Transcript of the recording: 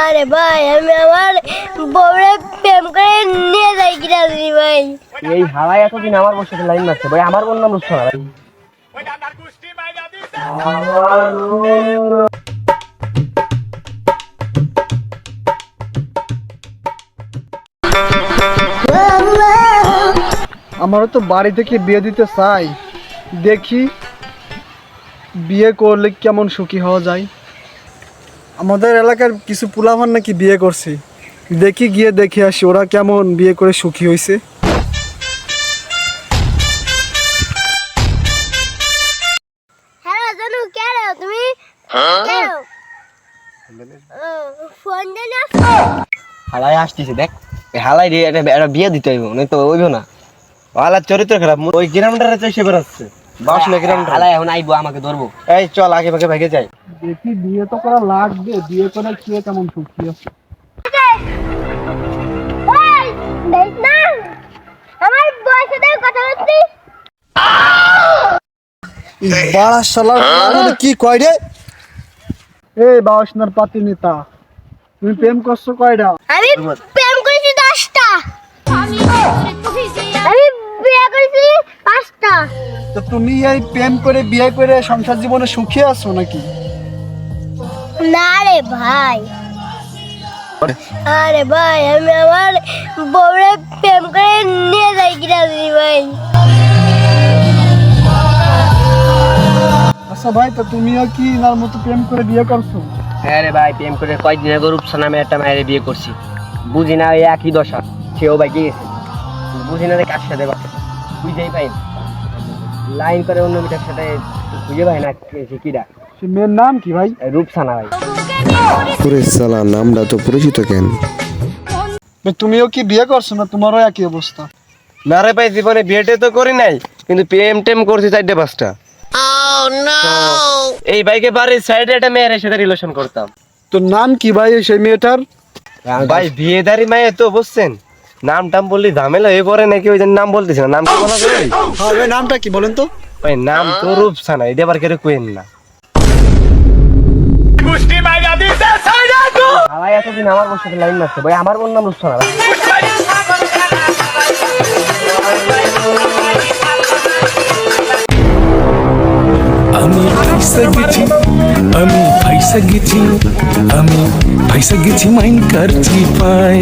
আরে ভাই আমি আমার বউরে প্রেম করে নিয়ে যাই কিনা ভাই। এই এতদিন আমার বসে লাইন মারছে। ভাই আমার বোন নাম রুস্তনা ভাই। আমারও তো বাড়ি থেকে বিয়ে দিতে চাই। দেখি বিয়ে করলে কেমন সুখী হওয়া যায়। আমাদের এলাকার কিছু পুলাভান নাকি বিয়ে করছি। দেখি গিয়ে দেখে আসি ওরা কেমন বিয়ে করে সুখী হয়েছে হ্যালো জানো কেন তুমি? কেন ও, ফোন দেন হালাই আসতেছে দেখ। হালাই রে এটা বিয়ে দিতে হইব নয় তো হইব না। হালার চরিত্র খারাপ ওই গ্রামটারে এসে বেড়াচ্ছে। বাস না গ্রামটা হালাই এখন আইবো আমাকে ধরবো। এই চল আগে ভাগে ভাগে যাই। দেখি বিয়ে তো করা লাগবে বিয়ে করে কে কেমন সুখী? আছে এই, দেখ না আমার বউয়ের সাথে কথা বলছি। বাড়া শালা কি কয় রে? এই বাউসনার পাতি নেতা তুমি প্রেম করছ কয়টা? আমি প্রেম করেছি দশটা। আমি বিয়ে করেছি পাঁচটা। তো তুমি এই প্রেম করে বিয়ে করে সংসার জীবনে সুখী আছো নাকি? না রে ভাই। আরে। ভাই আমি আমার বউরে প্রেম করে নিয়ে যাই কিনা জানি ভাই। আচ্ছা ভাই তো তুমিও কি ইনার মতো প্রেম করে বিয়ে করছ? হ্যাঁ রে ভাই প্রেম করে কয়েকদিন আগে রূপসা নামে একটা মায়ের বিয়ে করছি। বুঝি না ওই একই দশা সেও ভাই গিয়েছে বুঝি না রে কার সাথে কথা বুঝতেই পাই না। লাইন করে অন্য মেয়েটার সাথে খুঁজে পাই না কে- সে কিরা সে মেয়ের নাম কি ভাই? রূপসানা ভাই। পুরে সালা নামটা তো পরিচিত কেন? ভাই, তুমিও কি বিয়ে করছ না তোমারও একই অবস্থা? না রে ভাই জীবনে বিয়েটে তো করি নাই কিন্তু প্রেম টেম করছি চারটে পাঁচটা। তো এই বাইকে বাড়ির সাইডে একটা মেয়ের সাথে রিলেশন করতাম। তোর নাম কি ভাই সেই মেয়েটার? ভাই বিয়েদারি মায়ে তো বুঝছেন নাম টাম বললি ঝামেলা হয়ে পড়ে নাকি ওই জন্য নাম বলতেছি না? নাম কি বলা যাবে হ্যাঁ ভাই নামটা কি বলেন তো? ভাই নাম তো রূপসানা এটা আবার কেউ কোয়েন না। হালাই এতদিন আমার বসে লাইন মারছে। ভাই আমার বোন নাম রূপসানা ভাই। আমি ফাইসা গেছি আমি ফাইসা গেছি আমি ফাইসা গেছি মাইন কার চিপায়